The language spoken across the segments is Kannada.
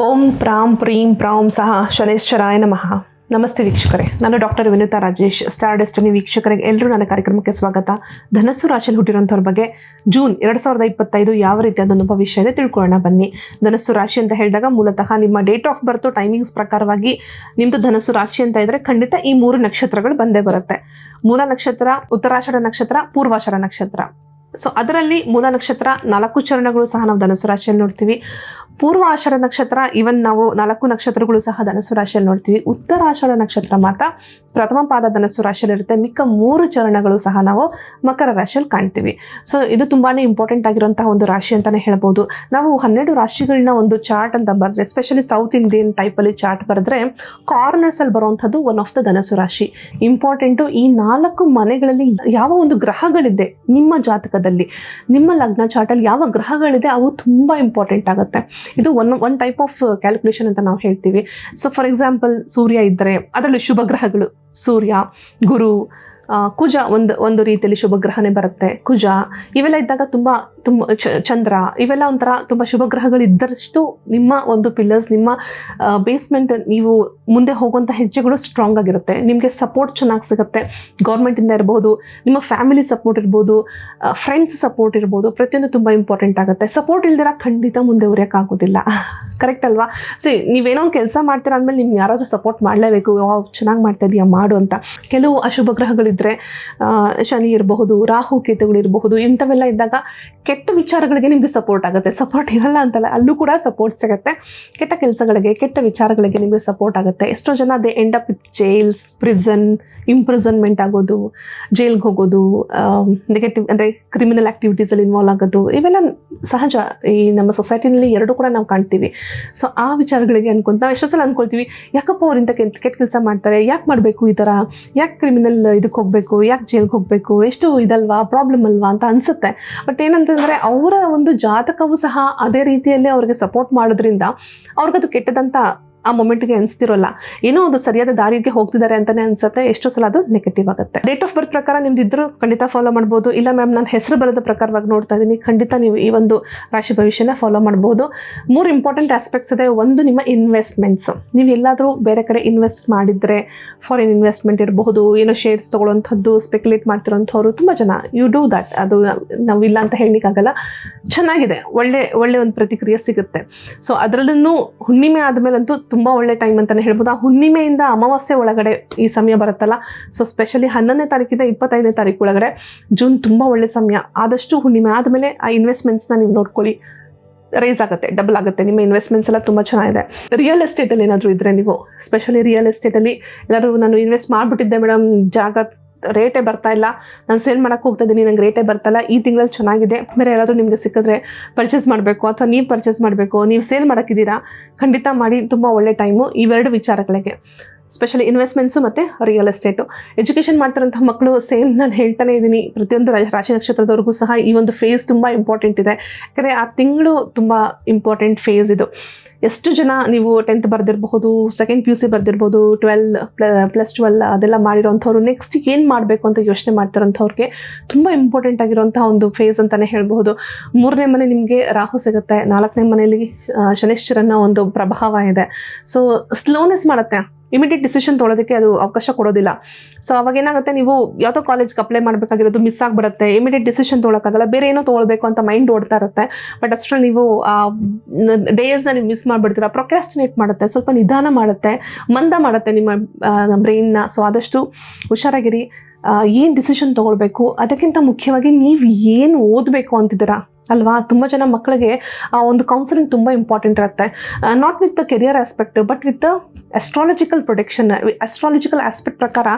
ಓಂ ಪ್ರಾಂ ಪ್ರೀಂ ಪ್ರಾಂ ಸಹ ಶನೇಶ್ವರಾಯ ನಮಃ. ನಮಸ್ತೆ ವೀಕ್ಷಕರೇ. ನಾನು doctor Vinitha Rajesh, star destiny ವೀಕ್ಷಕರಿಗೆ ಎಲ್ಲರೂ ನನ್ನ ಕಾರ್ಯಕ್ರಮಕ್ಕೆ ಸ್ವಾಗತ. ಧನಸ್ಸು ರಾಶಿಯಲ್ಲಿ ಹುಟ್ಟಿರುವಂಥವ್ರ ಬಗ್ಗೆ ಜೂನ್ ಎರಡು ಸಾವಿರದ ಇಪ್ಪತ್ತೈದು ಯಾವ ರೀತಿ ಭವಿಷ್ಯ ಇದೆ ತಿಳ್ಕೊಳ್ಳೋಣ ಬನ್ನಿ. ಧನಸ್ಸು ರಾಶಿ ಅಂತ ಹೇಳಿದಾಗ ಮೂಲತಃ ನಿಮ್ಮ ಡೇಟ್ ಆಫ್ ಬರ್ತ್ ಟೈಮಿಂಗ್ಸ್ ಪ್ರಕಾರವಾಗಿ ನಿಮ್ಮದು ಧನಸ್ಸು ರಾಶಿ ಅಂತ ಇದ್ರೆ ಖಂಡಿತ ಈ ಮೂರು ನಕ್ಷತ್ರಗಳು ಬಂದೇ ಬರುತ್ತೆ. ಮೂಲ ನಕ್ಷತ್ರ, ಉತ್ತರಾಷಾಢ ನಕ್ಷತ್ರ, ಪೂರ್ವಾಷಾಢ ನಕ್ಷತ್ರ. ಸೊ ಅದರಲ್ಲಿ ಮೂಲ ನಕ್ಷತ್ರ ನಾಲ್ಕು ಚರಣಗಳು ಸಹ ನಾವು ಧನಸು ರಾಶಿಯಲ್ಲಿ ನೋಡ್ತೀವಿ. ಪೂರ್ವ ಆಷಾಢ ನಕ್ಷತ್ರ ಇವನ್ ನಾವು ನಾಲ್ಕು ನಕ್ಷತ್ರಗಳು ಸಹ ಧನಸು ರಾಶಿಯಲ್ಲಿ ನೋಡ್ತೀವಿ. ಉತ್ತರ ಆಷಾಢ ನಕ್ಷತ್ರ ಮಾತ್ರ ಪ್ರಥಮ ಪಾದ ಧನಸ್ಸು ರಾಶಿಯಲ್ಲಿ ಇರುತ್ತೆ. ಮಿಕ್ಕ ಮೂರು ಚರಣಗಳು ಸಹ ನಾವು ಮಕರ ರಾಶಿಯಲ್ಲಿ ಕಾಣ್ತೀವಿ. ಸೊ ಇದು ತುಂಬಾ ಇಂಪಾರ್ಟೆಂಟ್ ಆಗಿರುವಂತಹ ಒಂದು ರಾಶಿ ಅಂತಾನೆ ಹೇಳ್ಬೋದು. ನಾವು ಹನ್ನೆರಡು ರಾಶಿಗಳನ್ನ ಒಂದು ಚಾರ್ಟ್ ಅಂತ ಬರೆದ್ರೆ ಎಸ್ಪೆಷಲಿ ಸೌತ್ ಇಂಡಿಯನ್ ಟೈಪಲ್ಲಿ ಚಾರ್ಟ್ ಬರೆದ್ರೆ ಕಾರ್ನರ್ಸ್ ಅಲ್ಲಿ ಬರುವಂಥದ್ದು ಒನ್ ಆಫ್ ದ ಧನಸು ರಾಶಿ. ಇಂಪಾರ್ಟೆಂಟು ಈ ನಾಲ್ಕು ಮನೆಗಳಲ್ಲಿ ಯಾವ ಒಂದು ಗ್ರಹಗಳಿದೆ, ನಿಮ್ಮ ಜಾತಕದಲ್ಲಿ ನಿಮ್ಮ ಲಗ್ನ ಚಾರ್ಟಲ್ಲಿ ಯಾವ ಗ್ರಹಗಳಿದೆ ಅವು ತುಂಬ ಇಂಪಾರ್ಟೆಂಟ್ ಆಗುತ್ತೆ. ಇದು one one type of calculation ಅಂತ ನಾವು ಹೇಳ್ತೀವಿ. ಸೊ ಫಾರ್ ಎಕ್ಸಾಂಪಲ್ ಸೂರ್ಯ ಇದ್ದರೆ ಅದರಲ್ಲಿ ಶುಭ ಗ್ರಹಗಳು. ಸೂರ್ಯ, ಗುರು ಕುಜ ಒಂದು ಒಂದು ರೀತಿಯಲ್ಲಿ ಶುಭ ಗ್ರಹನೇ ಬರುತ್ತೆ. ಕುಜ, ಇವೆಲ್ಲ ಇದ್ದಾಗ ತುಂಬ ತುಂಬ ಚಂದ್ರ, ಇವೆಲ್ಲ ಒಂಥರ ತುಂಬ ಶುಭ ಗ್ರಹಗಳಿದ್ದಷ್ಟು ನಿಮ್ಮ ಒಂದು ಪಿಲ್ಲರ್ಸ್ ನಿಮ್ಮ ಬೇಸ್ಮೆಂಟ್ ನೀವು ಮುಂದೆ ಹೋಗುವಂಥ ಹೆಜ್ಜೆಗಳು ಸ್ಟ್ರಾಂಗ್ ಆಗಿರುತ್ತೆ. ನಿಮಗೆ ಸಪೋರ್ಟ್ ಚೆನ್ನಾಗಿ ಸಿಗುತ್ತೆ. ಗೌರ್ಮೆಂಟಿಂದ ಇರ್ಬೋದು, ನಿಮ್ಮ ಫ್ಯಾಮಿಲಿ ಸಪೋರ್ಟ್ ಇರ್ಬೋದು ಫ್ರೆಂಡ್ಸ್ ಸಪೋರ್ಟ್ ಇರ್ಬೋದು, ಪ್ರತಿಯೊಂದು ತುಂಬ ಇಂಪಾರ್ಟೆಂಟ್ ಆಗುತ್ತೆ. ಸಪೋರ್ಟ್ ಇಲ್ದಿರ ಖಂಡಿತ ಮುಂದೆ ಉರಿಯೋಕ್ಕಾಗೋದಿಲ್ಲ ಕರೆಕ್ಟ್ ಅಲ್ವಾ? ಸಿ ನೀವೇನೋ ಒಂದು ಕೆಲಸ ಮಾಡ್ತೀರಾ ಅಂದಮೇಲೆ ನಿಮ್ಗೆ ಯಾರಾದರೂ ಸಪೋರ್ಟ್ ಮಾಡಲೇಬೇಕು. ಚೆನ್ನಾಗಿ ಮಾಡ್ತಾ ಇದೆಯಾ, ಮಾಡು ಅಂತ. ಕೆಲವು ಅಶುಭ ಗ್ರಹಗಳಿದ್ದರೆ ಶನಿ ಇರಬಹುದು, ರಾಹು ಕೇತುಗಳಿರಬಹುದು ಇಂಥವೆಲ್ಲ ಇದ್ದಾಗ ಕೆಟ್ಟ ವಿಚಾರಗಳಿಗೆ ನಿಮಗೆ ಸಪೋರ್ಟ್ ಆಗುತ್ತೆ. ಸಪೋರ್ಟ್ ಇರಲ್ಲ ಅಂತಲ್ಲ, ಅಲ್ಲೂ ಕೂಡ ಸಪೋರ್ಟ್ ಸಿಗುತ್ತೆ. ಕೆಟ್ಟ ಕೆಲಸಗಳಿಗೆ, ಕೆಟ್ಟ ವಿಚಾರಗಳಿಗೆ ನಿಮಗೆ ಸಪೋರ್ಟ್ ಆಗುತ್ತೆ. ಎಷ್ಟೋ ಜನ they end up with jails prison imprisonment ಆಗೋದು ಜೈಲ್ಗೆ ಹೋಗೋದು ನೆಗೆಟಿವ್ ಅಂದರೆ ಕ್ರಿಮಿನಲ್ ಆ್ಯಕ್ಟಿವಿಟೀಸಲ್ಲಿ ಇನ್ವಾಲ್ವ್ ಆಗೋದು, ಇವೆಲ್ಲ ಸಹಜ. ಈ ನಮ್ಮ ಸೊಸೈಟಿನಲ್ಲಿ ಎರಡೂ ಕೂಡ ನಾವು ಕಾಣ್ತೀವಿ. ಸೊ ಆ ವಿಚಾರಗಳಿಗೆ ಅನ್ಕೊಂತ ನಾವು ಎಷ್ಟೋ ಸಲ ಅನ್ಕೊಳ್ತೀವಿ, ಯಾಕಪ್ಪ ಅವ್ರು ಇಂಥ ಕೆಟ್ಟ ಕೆಲಸ ಮಾಡ್ತಾರೆ, ಯಾಕೆ ಮಾಡಬೇಕು ಈ ಥರ? ಯಾಕೆ ಕ್ರಿಮಿನಲ್ ಇದಕ್ಕೆ ಹೋಗಬೇಕು, ಯಾಕೆ ಜೈಲ್ಗೆ ಹೋಗಬೇಕು? ಎಷ್ಟು ಇದಲ್ವಾ ಪ್ರಾಬ್ಲಮ್ ಅಲ್ವಾ ಅಂತ ಅನಿಸುತ್ತೆ. ಬಟ್ ಏನಂತಂದರೆ ಅವರ ಒಂದು ಜಾತಕವೂ ಸಹ ಅದೇ ರೀತಿಯಲ್ಲಿ ಅವ್ರಿಗೆ ಸಪೋರ್ಟ್ ಮಾಡೋದ್ರಿಂದ ಅವ್ರಿಗದು ಕೆಟ್ಟದಂತ ಆ ಮೊಮೆಂಟ್ಗೆ ಅನಿಸ್ತಿರೋಲ್ಲ ಏನೋ ಒಂದು ಸರಿಯಾದ ದಾರಿಗೆ ಹೋಗ್ತಿದ್ದಾರೆ ಅಂತಲೇ ಅನ್ಸುತ್ತೆ. ಎಷ್ಟೋ ಸಲ ಅದು ನೆಗೆಟಿವ್ ಆಗುತ್ತೆ. ಡೇಟ್ ಆಫ್ ಬರ್ತ್ ಪ್ರಕಾರ ನಿಮ್ದು ಖಂಡಿತ ಫಾಲೋ ಮಾಡ್ಬೋದು. ಇಲ್ಲ ಮ್ಯಾಮ್ ನಾನು ಹೆಸರು ಬಲದ ಪ್ರಕಾರವಾಗಿ ನೋಡ್ತಾ ಇದ್ದೀನಿ. ಖಂಡಿತ ನೀವು ಈ ಒಂದು ರಾಶಿ ಭವಿಷ್ಯನ ಫಾಲೋ ಮಾಡ್ಬೋದು. ಮೂರು ಇಂಪಾರ್ಟೆಂಟ್ ಆಸ್ಪೆಕ್ಟ್ಸ್ ಇದೆ. ಒಂದು ನಿಮ್ಮ ಇನ್ವೆಸ್ಟ್ಮೆಂಟ್ಸ್ ನೀವು ಎಲ್ಲಾದರೂ ಬೇರೆ ಕಡೆ ಇನ್ವೆಸ್ಟ್ ಮಾಡಿದರೆ ಫಾರಿನ್ ಇನ್ವೆಸ್ಟ್ಮೆಂಟ್ ಇರಬಹುದು, ಏನೋ ಶೇರ್ಸ್ ತೊಗೊಳ್ಳೋಂಥದ್ದು ಸ್ಪೆಕ್ಯುಲೇಟ್ ಮಾಡ್ತಿರೋಂಥವ್ರು ತುಂಬ ಜನ. ಯು ಡೂ ದಟ್ ಅದು ನಾವು ಇಲ್ಲ ಅಂತ ಹೇಳಲಿಕ್ಕಾಗಲ್ಲ. ಚೆನ್ನಾಗಿದೆ. ಒಳ್ಳೆ ಒಳ್ಳೆ ಒಂದು ಪ್ರತಿಕ್ರಿಯೆ ಸಿಗುತ್ತೆ. ಸೊ ಅದರಲ್ಲೂ ಹುಣ್ಣಿಮೆ ಆದಮೇಲಂತೂ ತುಂಬ ಒಳ್ಳೆ ಟೈಮ್ ಅಂತಲೇ ಹೇಳ್ಬೋದು. ಆ ಹುಣ್ಣಿಮೆಯಿಂದ ಅಮಾವಾಸ್ಯೆ ಒಳಗಡೆ ಈ ಸಮಯ ಬರುತ್ತಲ್ಲ. ಸೊ ಸ್ಪೆಷಲಿ ಹನ್ನೊಂದನೇ ತಾರೀಕಿಂದ ಇಪ್ಪತ್ತೈದನೇ ತಾರೀಕು ಒಳಗಡೆ ಜೂನ್ ತುಂಬ ಒಳ್ಳೆ ಸಮಯ. ಆದಷ್ಟು ಹುಣ್ಣಿಮೆ ಆದಮೇಲೆ ಆ ಇನ್ವೆಸ್ಟ್ಮೆಂಟ್ಸ್ನ ನೀವು ನೋಡ್ಕೊಳ್ಳಿ. ರೈಸ್ ಆಗುತ್ತೆ ಡಬಲ್ ಆಗುತ್ತೆ. ನಿಮ್ಮ ಇನ್ವೆಸ್ಟ್ಮೆಂಟ್ಸ್ ಎಲ್ಲ ತುಂಬ ಚೆನ್ನಾಗಿದೆ. ರಿಯಲ್ ಎಸ್ಟೇಟಲ್ಲಿ ಏನಾದರೂ ಇದ್ದರೆ ನೀವು ಸ್ಪೆಷಲಿ ರಿಯಲ್ ಎಸ್ಟೇಟಲ್ಲಿ ಎಲ್ಲರೂ ನಾನು ಇನ್ವೆಸ್ಟ್ ಮಾಡಿಬಿಟ್ಟಿದ್ದೆ ಮೇಡಮ್ ಜಾಗ ರೇಟೇ ಬರ್ತಾ ಇಲ್ಲ. ನಾನು ಸೇಲ್ ಮಾಡೋಕ್ಕೆ ಹೋಗ್ತಾ ಇದ್ದೀನಿ, ನಂಗೆ ರೇಟೇ ಬರ್ತಾಯಿಲ್ಲ ಈ ತಿಂಗಳಲ್ಲಿ ಚೆನ್ನಾಗಿದೆ. ಬೇರೆ ಯಾರಾದರೂ ನಿಮಗೆ ಸಿಕ್ಕಿದ್ರೆ ಪರ್ಚೇಸ್ ಮಾಡಬೇಕು, ಅಥವಾ ನೀವು ಪರ್ಚೇಸ್ ಮಾಡಬೇಕು, ನೀವು ಸೇಲ್ ಮಾಡೋಕ್ಕಿದ್ದೀರಾ, ಖಂಡಿತ ಮಾಡಿ. ತುಂಬ ಒಳ್ಳೆ ಟೈಮು ಇವೆರಡು ವಿಚಾರಗಳಿಗೆ. ಸ್ಪೆಷಲಿ ಇನ್ವೆಸ್ಟ್ಮೆಂಟ್ಸು ಮತ್ತು ರಿಯಲ್ ಎಸ್ಟೇಟು ಎಜುಕೇಷನ್ ಮಾಡ್ತಿರೋಂಥ ಮಕ್ಕಳು ಸೇಮ್ ನಾನು ಹೇಳ್ತಾನೆ ಇದ್ದೀನಿ. ಪ್ರತಿಯೊಂದು ರಾಶಿ ನಕ್ಷತ್ರದವ್ರಿಗೂ ಸಹ ಈ ಒಂದು ಫೇಸ್ ತುಂಬ ಇಂಪಾರ್ಟೆಂಟ್ ಇದೆ. ಯಾಕಂದರೆ ಆ ತಿಂಗಳು ತುಂಬ ಇಂಪಾರ್ಟೆಂಟ್ ಫೇಸ್ ಇದು. ಎಷ್ಟು ಜನ ನೀವು ಟೆಂತ್ ಬರೆದಿರಬಹುದು ಸೆಕೆಂಡ್ ಪಿ ಯು ಸಿ ಬರೆದಿರ್ಬೋದು ಟ್ವೆಲ್ ಪ್ಲಸ್ ಟ್ವೆಲ್ ಅದೆಲ್ಲ ಮಾಡಿರೋಂಥವ್ರು ನೆಕ್ಸ್ಟ್ ಏನು ಮಾಡಬೇಕು ಅಂತ ಯೋಚನೆ ಮಾಡ್ತಿರೋಂಥವ್ರಿಗೆ ತುಂಬ ಇಂಪಾರ್ಟೆಂಟ್ ಆಗಿರುವಂಥ ಒಂದು ಫೇಸ್ ಅಂತಲೇ ಹೇಳ್ಬಹುದು. ಮೂರನೇ ಮನೆ ನಿಮಗೆ ರಾಹು ಸಿಗುತ್ತೆ, ನಾಲ್ಕನೇ ಮನೆಯಲ್ಲಿ ಶನಿಶ್ಚರನ ಒಂದು ಪ್ರಭಾವ ಇದೆ. ಸೊ ಸ್ಲೋನೆಸ್ ಮಾಡುತ್ತೆ. ಇಮಿಡಿಯೇಟ್ ಡಿಸಿಷನ್ ತೊಳೋದಕ್ಕೆ ಅದು ಅವಕಾಶ ಕೊಡೋದಿಲ್ಲ. ಸೊ ಅವಾಗ ಏನಾಗುತ್ತೆ, ನೀವು ಯಾವುದೋ ಕಾಲೇಜ್ಗೆ ಅಪ್ಲೈ ಮಾಡಬೇಕಾಗಿರೋದು ಮಿಸ್ ಆಗಿಬಿಡುತ್ತೆ. ಇಮಿಡಿಯೇಟ್ ಡಿಸಿಷನ್ ತೊಗೊಳಕ್ಕಾಗಲ್ಲ ಬೇರೆ ಏನೋ ತೊಗೊಳ್ಬೇಕು ಅಂತ ಮೈಂಡ್ ಓಡ್ತಾ ಇರುತ್ತೆ. ಬಟ್ ಅಷ್ಟರಲ್ಲಿ ನೀವು ಡೇಸ್ನ ನೀವು ಮಿಸ್ ಮಾಡಿಬಿಡ್ತೀರಾ ಪ್ರೊಕ್ಯಾಸ್ಟಿನೇಟ್ ಮಾಡುತ್ತೆ, ಸ್ವಲ್ಪ ನಿಧಾನ ಮಾಡುತ್ತೆ, ಮಂದ ಮಾಡುತ್ತೆ ನಿಮ್ಮ ಬ್ರೈನ್ನ ಸೊ ಆದಷ್ಟು ಹುಷಾರಾಗಿರಿ. ಏನು ಡಿಸಿಷನ್ ತೊಗೊಳ್ಬೇಕು, ಅದಕ್ಕಿಂತ ಮುಖ್ಯವಾಗಿ ನೀವು ಏನು ಓದಬೇಕು ಅಂತಿದ್ದೀರಾ? ಅಲ್ವಾ? ತುಂಬ ಜನ ಮಕ್ಕಳಿಗೆ ಆ, ಒಂದು ಕೌನ್ಸಿಲಿಂಗ್ ತುಂಬ ಇಂಪಾರ್ಟೆಂಟ್ ಇರುತ್ತೆ. Not with the career aspect but with the astrological protection astrological aspect ಪ್ರಕಾರ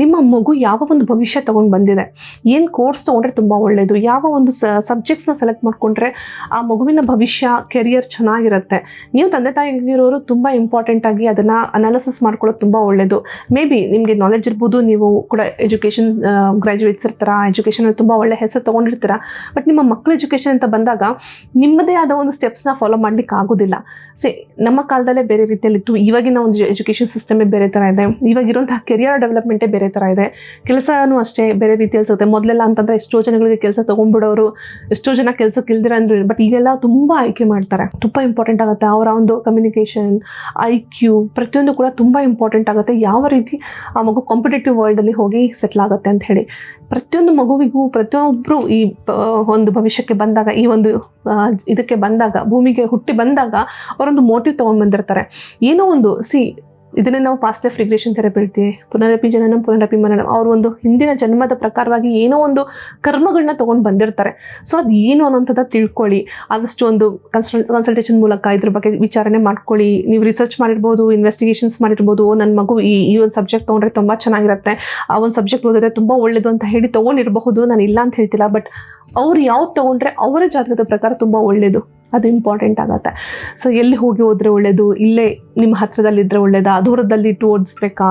ನಿಮ್ಮ ಮಗು ಯಾವ ಒಂದು ಭವಿಷ್ಯ ತೊಗೊಂಡು ಬಂದಿದೆ? ಏನು ಕೋರ್ಸ್ ತೊಗೊಂಡ್ರೆ ತುಂಬ ಒಳ್ಳೆಯದು ಯಾವ ಒಂದು ಸಬ್ಜೆಕ್ಟ್ಸ್ನ ಸೆಲೆಕ್ಟ್ ಮಾಡಿಕೊಂಡ್ರೆ ಆ ಮಗುವಿನ ಭವಿಷ್ಯ ಕೆರಿಯರ್ ಚೆನ್ನಾಗಿರುತ್ತೆ? ನೀವು ತಂದೆ ತಾಯಿಗಿರೋರು ತುಂಬ ಇಂಪಾರ್ಟೆಂಟ್ ಆಗಿ ಅದನ್ನು ಅನಾಲಿಸಿಸ್ ಮಾಡ್ಕೊಳ್ಳೋದು ತುಂಬ ಒಳ್ಳೆಯದು ಮೇ ಬಿ ನಿಮಗೆ ನಾಲೆಜ್ ಇರ್ಬೋದು, ನೀವು ಕೂಡ ಎಜುಕೇಷನ್ ಗ್ರ್ಯಾಜುಯೇಟ್ಸ್ ಇರ್ತಾರ ಎಜುಕೇಷನಲ್ಲಿ ತುಂಬ ಒಳ್ಳೆ ಹೆಸರು ತೊಗೊಂಡಿರ್ತೀರ ಬಟ್ ನಿಮ್ಮ ಮಕ್ಕಳ ಎಜುಕೇಷನ್ ಅಂತ ಬಂದಾಗ ನಿಮ್ಮದೇ ಆದ ಒಂದು ಸ್ಟೆಪ್ಸ್ನ ಫಾಲೋ ಮಾಡ್ಲಿಕ್ಕೆ ಆಗೋದಿಲ್ಲ. ಸೇ ನಮ್ಮ ಕಾಲದಲ್ಲೇ ಬೇರೆ ರೀತಿಯಲ್ಲಿತ್ತು. ಇವಾಗಿನ ಒಂದು ಎಜುಕೇಷನ್ ಸಿಸ್ಟಮೇ ಬೇರೆ ಥರ ಇದೆ. ಇವಾಗಿರುವಂತಹ ಕೆರಿಯರ್ ಡೆವಲಪ್ಮೆಂಟೇ ಬೇರೆ ಥರ ಇದೆ. ಕೆಲಸನೂ ಅಷ್ಟೇ ಬೇರೆ ರೀತಿಯಲ್ಲಿ ಸಿಗುತ್ತೆ. ಮೊದಲೆಲ್ಲ ಅಂತಂದರೆ ಎಷ್ಟೋ ಜನಗಳಿಗೆ ಕೆಲಸ ತೊಗೊಂಡ್ಬಿಡೋರು, ಎಷ್ಟೋ ಜನ ಕೆಲಸಕ್ಕೆ ಇಲ್ದಿರ ಅಂದ್ರೆ ಬಟ್ ಈಗೆಲ್ಲ ತುಂಬ ಆಯ್ಕೆ ಮಾಡ್ತಾರೆ. ತುಂಬ ಇಂಪಾರ್ಟೆಂಟ್ ಆಗುತ್ತೆ. ಅವರ ಒಂದು ಕಮ್ಯುನಿಕೇಷನ್ ಐ ಕ್ಯೂ ಪ್ರತಿಯೊಂದು ಕೂಡ ತುಂಬ ಇಂಪಾರ್ಟೆಂಟ್ ಆಗುತ್ತೆ. ಯಾವ ರೀತಿ ಆ ಮಗು ಕಾಂಪಿಟೇಟಿವ್ ವರ್ಲ್ಡಲ್ಲಿ ಹೋಗಿ ಸೆಟ್ಲ್ ಆಗುತ್ತೆ ಅಂತ ಹೇಳಿ. ಪ್ರತಿಯೊಂದು ಮಗುವಿಗೂ ಪ್ರತಿಯೊಬ್ಬರು ಈ ಒಂದು ಭವಿಷ್ಯಕ್ಕೆ ಬಂದಾಗ ಈ ಒಂದು ಇದಕ್ಕೆ ಬಂದಾಗ ಭೂಮಿಗೆ ಹುಟ್ಟಿ ಬಂದಾಗ ಅವರೊಂದು ಮೋಟಿವ್ ತೊಗೊಂಡು ಬಂದಿರ್ತಾರೆ ಏನೋ ಒಂದು ಸಿ ಇದನ್ನೇ ನಾವು ಪಾಸ್ಟ್ ಲೈಫ್ ರಿಗ್ರೆಷನ್ ಥೆರಪಿ ಹೇಳ್ತೀವಿ. ಪುನರಪಿ ಜನನಂ, ಪುನರಪಿ ಮರಣಂ. ಅವ್ರ ಒಂದು ಹಿಂದಿನ ಜನ್ಮದ ಪ್ರಕಾರವಾಗಿ ಏನೋ ಒಂದು ಕರ್ಮಗಳನ್ನ ತೊಗೊಂಡು ಬಂದಿರ್ತಾರೆ. ಸೊ ಅದು ಏನು ಅನ್ನೋಂಥದ್ದು ತಿಳ್ಕೊಳ್ಳಿ. ಆದಷ್ಟು ಒಂದು ಕನ್ಸಲ್ ಕನ್ಸಲ್ಟೇಷನ್ ಮೂಲಕ ಇದ್ರ ಬಗ್ಗೆ ವಿಚಾರಣೆ ಮಾಡ್ಕೊಳ್ಳಿ. ನೀವು ರಿಸರ್ಚ್ ಮಾಡಿರ್ಬೋದು ಇನ್ವೆಸ್ಟಿಗೇಷನ್ಸ್ ಮಾಡಿರ್ಬೋದು. ನನ್ನ ಮಗು ಈ ಈ ಒಂದು ಸಬ್ಜೆಕ್ಟ್ ತೊಗೊಂಡ್ರೆ ತುಂಬ ಚೆನ್ನಾಗಿರುತ್ತೆ. ಆ ಒಂದು ಸಬ್ಜೆಕ್ಟ್ ಓದಿದ್ರೆ ತುಂಬ ಒಳ್ಳೇದು ಅಂತ ಹೇಳಿ ತೊಗೊಂಡಿರಬಹುದು. ನಾನು ಇಲ್ಲ ಅಂತ ಹೇಳ್ತಿಲ್ಲ ಬಟ್ ಅವ್ರು ಯಾವ್ದು ತೊಗೊಂಡ್ರೆ ಅವರ ಜಾತಕದ ಪ್ರಕಾರ ತುಂಬ ಒಳ್ಳೇದು. ಅದು ಇಂಪಾರ್ಟೆಂಟ್ ಆಗುತ್ತೆ. ಸೊ ಎಲ್ಲಿ ಹೋಗಿ ಹೋದರೆ ಒಳ್ಳೆಯದು ಇಲ್ಲೇ ನಿಮ್ಮ ಹತ್ರದಲ್ಲಿದ್ದರೆ ಒಳ್ಳೆಯದಾ ದೂರದಲ್ಲಿ ಇಟ್ಟು ಓದಿಸ್ಬೇಕಾ?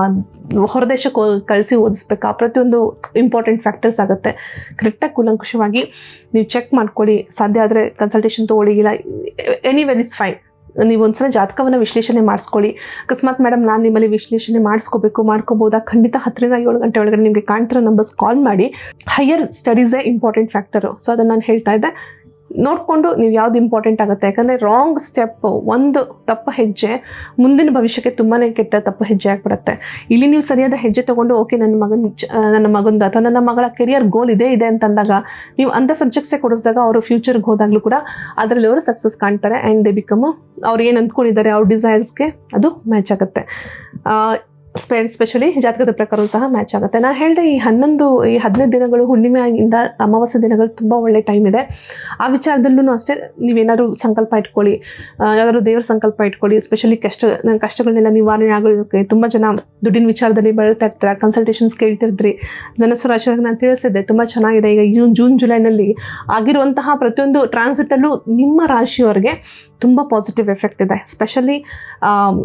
ಹೊರದೇಶಕ್ಕೆ ಕಳಿಸಿ ಓದಿಸ್ಬೇಕಾ? ಪ್ರತಿಯೊಂದು ಇಂಪಾರ್ಟೆಂಟ್ ಫ್ಯಾಕ್ಟರ್ಸ್ ಆಗುತ್ತೆ. ಕರೆಕ್ಟಾಗಿ ಕುಲಂಕುಷವಾಗಿ ನೀವು ಚೆಕ್ ಮಾಡ್ಕೊಳ್ಳಿ. ಸಾಧ್ಯ ಆದರೆ ಕನ್ಸಲ್ಟೇಷನ್ ತೊಗೊಳ್ಳಿ. ಇಲ್ಲ ಎನಿವೆಲ್ ಇಸ್ ಫೈನ್ ನೀವು ಒಂದ್ಸಲ ಜಾತಕವನ್ನು ವಿಶ್ಲೇಷಣೆ ಮಾಡಿಸ್ಕೊಳ್ಳಿ. ಅಕಸ್ಮಾತ್ ಮೇಡಮ್ ನಾನು ನಿಮ್ಮಲ್ಲಿ ವಿಶ್ಲೇಷಣೆ ಮಾಡಿಸ್ಕೋಬೇಕು, ಮಾಡ್ಕೋಬೋದಾ? ಖಂಡಿತ ಹತ್ತರಿಂದ ಏಳು ಗಂಟೆ ಒಳಗಡೆ ನಿಮಗೆ ಕಾಣ್ತಿರೋ ನಂಬರ್ಸ್ ಕಾಲ್ ಮಾಡಿ. ಹೈಯರ್ ಸ್ಟಡೀಸೇ ಇಂಪಾರ್ಟೆಂಟ್ ಫ್ಯಾಕ್ಟರು ಸೊ ಅದನ್ನು ನಾನು ಹೇಳ್ತಾ ಇದ್ದೆ. ನೋಡಿಕೊಂಡು ನೀವು ಯಾವ್ದು ಇಂಪಾರ್ಟೆಂಟ್ ಆಗುತ್ತೆ? ಯಾಕಂದರೆ ರಾಂಗ್ ಸ್ಟೆಪ್ ಒಂದು ತಪ್ಪು ಹೆಜ್ಜೆ, ಮುಂದಿನ ಭವಿಷ್ಯಕ್ಕೆ ತುಂಬಾ ಕೆಟ್ಟ ತಪ್ಪು ಹೆಜ್ಜೆ ಆಗಿಬಿಡುತ್ತೆ. ಇಲ್ಲಿ ನೀವು ಸರಿಯಾದ ಹೆಜ್ಜೆ ತೊಗೊಂಡು ಓಕೆ ನನ್ನ ಮಗನ, ನನ್ನ ಮಗಂದು ಅಥವಾ ನನ್ನ ಮಗಳ ಕೆರಿಯರ್ ಗೋಲ್ ಇದೆ ಇದೆ ಅಂತಂದಾಗ ನೀವು ಅಂಥ ಸಬ್ಜೆಕ್ಟ್ಸೇ ಕೊಡಿಸಿದಾಗ ಅವರು ಫ್ಯೂಚರ್ಗೆ ಹೋದಾಗಲೂ ಕೂಡ ಅದರಲ್ಲಿ ಅವರು ಸಕ್ಸಸ್ ಕಾಣ್ತಾರೆ ಆ್ಯಂಡ್ ದೇ ಬಿಕಮ್ ಅವ್ರು ಏನು ಅಂದ್ಕೊಂಡಿದ್ದಾರೆ, ಅವ್ರ ಡಿಸೈರ್ಸ್ಗೆ ಅದು ಮ್ಯಾಚ್ ಆಗುತ್ತೆ. ಸ್ಪೆ ಸ್ಪೆಷಲಿ ಜಾತಕದ ಪ್ರಕಾರ ಸಹ ಮ್ಯಾಚ್ ಆಗುತ್ತೆ. ನಾನು ಹೇಳಿದೆ ಈ ಹನ್ನೊಂದು, ಈ ಹದಿನೈದು ದಿನಗಳು ಹುಣ್ಣಿಮೆಯಿಂದ ಅಮಾವಾಸ್ಯ ದಿನಗಳು ತುಂಬ ಒಳ್ಳೆ ಟೈಮ್ ಇದೆ. ಆ ವಿಚಾರದಲ್ಲೂ ಅಷ್ಟೇ, ನೀವೇನಾದ್ರು ಸಂಕಲ್ಪ ಇಟ್ಕೊಳ್ಳಿ. ಯಾವ್ದಾದ್ರು ದೇವ್ರ ಸಂಕಲ್ಪ ಇಟ್ಕೊಳ್ಳಿ ಸ್ಪೆಷಲಿ ಕಷ್ಟ ನನ್ನ ಕಷ್ಟಗಳನ್ನೆಲ್ಲ ನಿವಾರಣೆ ಆಗೋದಕ್ಕೆ ತುಂಬ ಜನ ದುಡ್ಡಿನ ವಿಚಾರದಲ್ಲಿ ಬೆಳ್ತಾ ಇರ್ತಾರೆ. ಕನ್ಸಲ್ಟೇಷನ್ಸ್ ಕೇಳ್ತಿರ್ತೀರಿ ಧನಸ್ಸು ರಾಶಿಯವ್ರಿಗೆ ನಾನು ತಿಳಿಸಿದ್ದೆ, ತುಂಬ ಚೆನ್ನಾಗಿದೆ. ಈಗ ಜೂನ್ ಜೂನ್ ಜುಲೈನಲ್ಲಿ ಆಗಿರುವಂತಹ ಪ್ರತಿಯೊಂದು ಟ್ರಾನ್ಸಿಟಲ್ಲೂ ನಿಮ್ಮ ರಾಶಿಯವರಿಗೆ ತುಂಬ ಪಾಸಿಟಿವ್ ಎಫೆಕ್ಟ್ ಇದೆ. ಸ್ಪೆಷಲಿ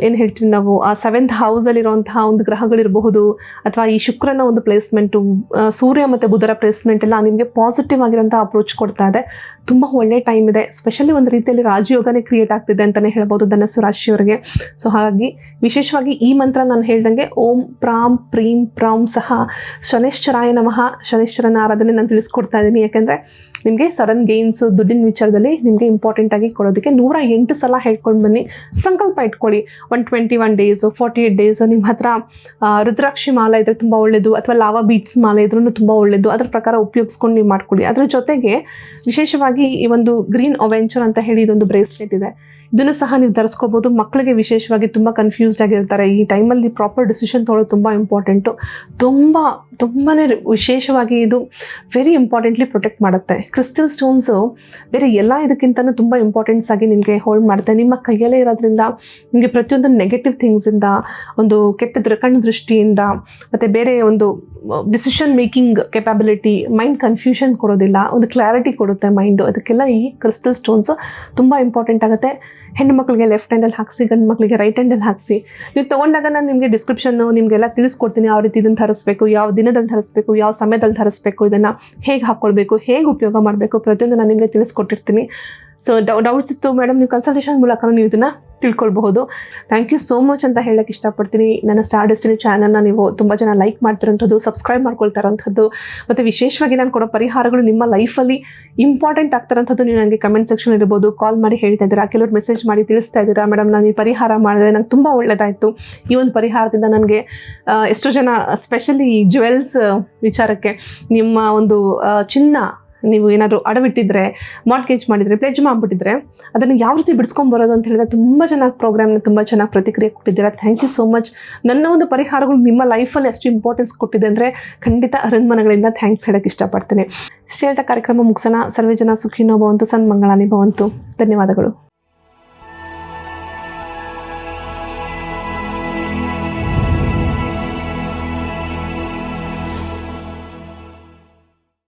ಏನು ಹೇಳ್ತೀವಿ ನಾವು, ಆ ಸೆವೆಂತ್ ಹೌಸಲ್ಲಿರುವಂತಹ ಒಂದು ಗ್ರಹಗಳಿರಬಹುದು, ಅಥವಾ ಈ ಶುಕ್ರನ ಒಂದು ಪ್ಲೇಸ್ಮೆಂಟು ಸೂರ್ಯ ಮತ್ತು ಬುಧರ ಪ್ಲೇಸ್ಮೆಂಟ್ ಎಲ್ಲ ನಿಮಗೆ ಪಾಸಿಟಿವ್ ಆಗಿರೋಂಥ ಅಪ್ರೋಚ್ ಕೊಡ್ತಾ ಇದೆ. ತುಂಬ ಒಳ್ಳೆ ಟೈಮ್ ಇದೆ. ಸ್ಪೆಷಲಿ ಒಂದು ರೀತಿಯಲ್ಲಿ ರಾಜಯೋಗನೇ ಕ್ರಿಯೇಟ್ ಆಗ್ತಿದೆ ಅಂತಲೇ ಹೇಳ್ಬೋದು ಧನಸ್ಸು ರಾಶಿಯವರಿಗೆ. ಸೊ ಹಾಗಾಗಿ ವಿಶೇಷವಾಗಿ ಈ ಮಂತ್ರ ನಾನು ಹೇಳ್ದಂಗೆ ಓಂ ಪ್ರಾಂ ಪ್ರೀಂ ಪ್ರಾಂ ಸಹ ಶನೇಶ್ವರಾಯ ನಮಃ. ಶನೇಶ್ವರನ ಆರಾಧನೆ ನಾನು ತಿಳಿಸ್ಕೊಡ್ತಾ ಇದ್ದೀನಿ. ಯಾಕೆಂದರೆ ನಿಮಗೆ ಸಡನ್ ಗೇನ್ಸ್ ದುಡ್ಡಿನ ವಿಚಾರದಲ್ಲಿ ನಿಮಗೆ ಇಂಪಾರ್ಟೆಂಟ್ ಆಗಿ ಕೊಡೋದಕ್ಕೆ ನೂರ ಎಂಟು ಸಲ ಹೇಳ್ಕೊಂಡು ಬನ್ನಿ. ಸಂಕಲ್ಪ ಇಟ್ಕೊಳ್ಳಿ. One twenty one days forty eight days ನಿಮ್ಮ ಹತ್ರ ರುದ್ರಾಕ್ಷಿ ಮಾಲೆ ಇದ್ರೆ ತುಂಬ ಒಳ್ಳೆಯದು ಅಥವಾ ಲಾವಾ ಬೀಟ್ಸ್ ಮಾಲೆ ಇದ್ರೂ ತುಂಬ ಒಳ್ಳೆಯದು ಅದ್ರ ಪ್ರಕಾರ ಉಪಯೋಗಿಸ್ಕೊಂಡು ನೀವು ಮಾಡ್ಕೊಳ್ಳಿ. ಅದ್ರ ಜೊತೆಗೆ ವಿಶೇಷವಾಗಿ ಈ ಒಂದು ಗ್ರೀನ್ ಅವೆಂಚರ್ ಅಂತ ಹೇಳಿ ಇದೊಂದು ಬ್ರೇಸ್ಲೆಟ್ ಇದೆ. ಇದನ್ನು ಸಹ ನೀವು ಧರಿಸ್ಕೋಬೋದು ಮಕ್ಕಳಿಗೆ ವಿಶೇಷವಾಗಿ ತುಂಬ ಕನ್ಫ್ಯೂಸ್ಡ್ ಆಗಿರ್ತಾರೆ. ಈ ಟೈಮಲ್ಲಿ ಪ್ರಾಪರ್ ಡಿಸಿಷನ್ ತೊಗೊಳ್ಳೋದು ತುಂಬ ಇಂಪಾರ್ಟೆಂಟು ತುಂಬ ತುಂಬಾ ವಿಶೇಷವಾಗಿ ಇದು ವೆರಿ ಇಂಪಾರ್ಟೆಂಟ್ಲಿ ಪ್ರೊಟೆಕ್ಟ್ ಮಾಡುತ್ತೆ. ಕ್ರಿಸ್ಟಲ್ ಸ್ಟೋನ್ಸು ಬೇರೆ ಎಲ್ಲ ಇದಕ್ಕಿಂತಲೂ ತುಂಬ ಇಂಪಾರ್ಟೆನ್ಸ್ ಆಗಿ ನಿಮಗೆ ಹೋಲ್ಡ್ ಮಾಡುತ್ತೆ. ನಿಮ್ಮ ಕೈಯಲ್ಲೇ ಇರೋದ್ರಿಂದ ನಿಮಗೆ ಪ್ರತಿಯೊಂದು ನೆಗೆಟಿವ್ ಥಿಂಗ್ಸಿಂದ ಒಂದು ಕೆಟ್ಟ ಕಣ್ಣು ದೃಷ್ಟಿಯಿಂದ, ಮತ್ತು ಬೇರೆ ಒಂದು decision making capability mind confusion ಕೊಡೋದಿಲ್ಲ. ಒಂದು ಕ್ಲಾರಿಟಿ ಕೊಡುತ್ತೆ ಮೈಂಡು ಅದಕ್ಕೆಲ್ಲ ಈ ಕ್ರಿಸ್ಟಲ್ ಸ್ಟೋನ್ಸ್ ತುಂಬ ಇಂಪಾರ್ಟೆಂಟ್ ಆಗುತ್ತೆ. ಹೆಣ್ಣು ಮಕ್ಕಳಿಗೆ ಲೆಫ್ಟ್ ಹ್ಯಾಂಡಲ್ಲಿ ಹಾಕಿಸಿ, ಗಂಡು ಮಕ್ಕಳಿಗೆ ರೈಟ್ ಹ್ಯಾಂಡಲ್ಲಿ ಹಾಕಿಸಿ. ನೀವು ತೊಗೊಂಡಾಗ ನಾನು ನಿಮಗೆ ಡಿಸ್ಕ್ರಿಪ್ಷನ್ನು ನಿಮಗೆಲ್ಲ ತಿಳಿಸ್ಕೊಡ್ತೀನಿ ಯಾವ ರೀತಿ ಇದನ್ನು ಧರಿಸ್ಬೇಕು, ಯಾವ ದಿನದಲ್ಲಿ ಧರಿಸ್ಬೇಕು, ಯಾವ ಸಮಯದಲ್ಲಿ ಧರಿಸ್ಬೇಕು, ಇದನ್ನು ಹೇಗೆ ಹಾಕ್ಕೊಳ್ಬೇಕು, ಹೇಗೆ ಉಪಯೋಗ ಮಾಡಬೇಕು ಪ್ರತಿಯೊಂದು ನಾನು ನಿಮಗೆ ತಿಳಿಸ್ಕೊಟ್ಟಿರ್ತೀನಿ. ಸೊ ಡೌಟ್ಸ್ ಇತ್ತು ಮೇಡಮ್ ನೀವು ಕನ್ಸಲ್ಟೇಷನ್ ಮೂಲಕ ನೀವು ಇದನ್ನು ತಿಳ್ಕೊಳ್ಬಹುದು. ಥ್ಯಾಂಕ್ ಯು ಸೋ ಮಚ್ ಅಂತ ಹೇಳಕ್ಕೆ ಇಷ್ಟಪಡ್ತೀನಿ. ನನ್ನ ಸ್ಟಾರ್ ಡೆಸ್ಟಿನಿ ಚಾನಲ್ನ ನೀವು ತುಂಬ ಜನ ಲೈಕ್ ಮಾಡ್ತಿರೋಂಥದ್ದು ಸಬ್ಸ್ಕ್ರೈಬ್ ಮಾಡ್ಕೊಳ್ತಾ ಇರೋಂಥದ್ದು ಮತ್ತು ವಿಶೇಷವಾಗಿ ನಾನು ಕೊಡೋ ಪರಿಹಾರಗಳು ನಿಮ್ಮ ಲೈಫಲ್ಲಿ ಇಂಪಾರ್ಟೆಂಟ್ ಆಗ್ತಾರಂಥದ್ದು ನೀವು ನನಗೆ ಕಮೆಂಟ್ ಸೆಕ್ಷನ್ ಇರ್ಬೋದು. ಕಾಲ್ ಮಾಡಿ ಹೇಳ್ತಾ ಇದ್ದೀರಾ, ಕೆಲವರು ಮೆಸೇಜ್ ಮಾಡಿ ತಿಳಿಸ್ತಾ ಇದ್ದೀರಾ ಮೇಡಮ್ ನಾನು ಈ ಪರಿಹಾರ ಮಾಡಿದ್ರೆ ನಂಗೆ ತುಂಬ ಒಳ್ಳೆಯದಾಯಿತು ಈ ಒಂದು ಪರಿಹಾರದಿಂದ ನನಗೆ ಎಷ್ಟೋ ಜನ ಸ್ಪೆಷಲಿ ಜುವೆಲ್ಸ್ ವಿಚಾರಕ್ಕೆ ನಿಮ್ಮ ಒಂದು ಚಿನ್ನ ನೀವು ಏನಾದರೂ ಅಡವಿಟ್ಟಿದ್ರೆ ಮಾರ್ಟ್ಗೇಜ್ ಮಾಡಿದರೆ ಪ್ಲೇಜ್ ಮಾಡಿಬಿಟ್ಟಿದ್ರೆ, ಅದನ್ನು ಯಾವ ರೀತಿ ಬಿಡಿಸ್ಕೊಂಡು ಬರೋದು ಅಂತ ಹೇಳಿದ್ರೆ ತುಂಬ ಚೆನ್ನಾಗಿ ಪ್ರೋಗ್ರಾಮ್ನ ತುಂಬ ಚೆನ್ನಾಗಿ ಪ್ರತಿಕ್ರಿಯೆ ಕೊಟ್ಟಿದ್ದೀರಾ. ಥ್ಯಾಂಕ್ ಯು ಸೋ ಮಚ್ ನನ್ನ ಒಂದು ಪರಿಹಾರಗಳು ನಿಮ್ಮ ಲೈಫಲ್ಲಿ ಎಷ್ಟು ಇಂಪಾರ್ಟೆನ್ಸ್ ಕೊಟ್ಟಿದೆ ಅಂದರೆ ಖಂಡಿತ ಅರಣ್ಮನಗಳಿಂದ ಥ್ಯಾಂಕ್ಸ್ ಹೇಳೋಕ್ಕೆ ಇಷ್ಟಪಡ್ತೀನಿ. ಇಷ್ಟು ಹೇಳ್ತಾ ಕಾರ್ಯಕ್ರಮ ಮುಗಿಸೋಣ. ಸರ್ವೇ ಜನ ಸುಖಿನೋ ಭವಂತು. ಸನ್ಮಂಗಳಾನಿ ಭವಂತು. ಧನ್ಯವಾದಗಳು.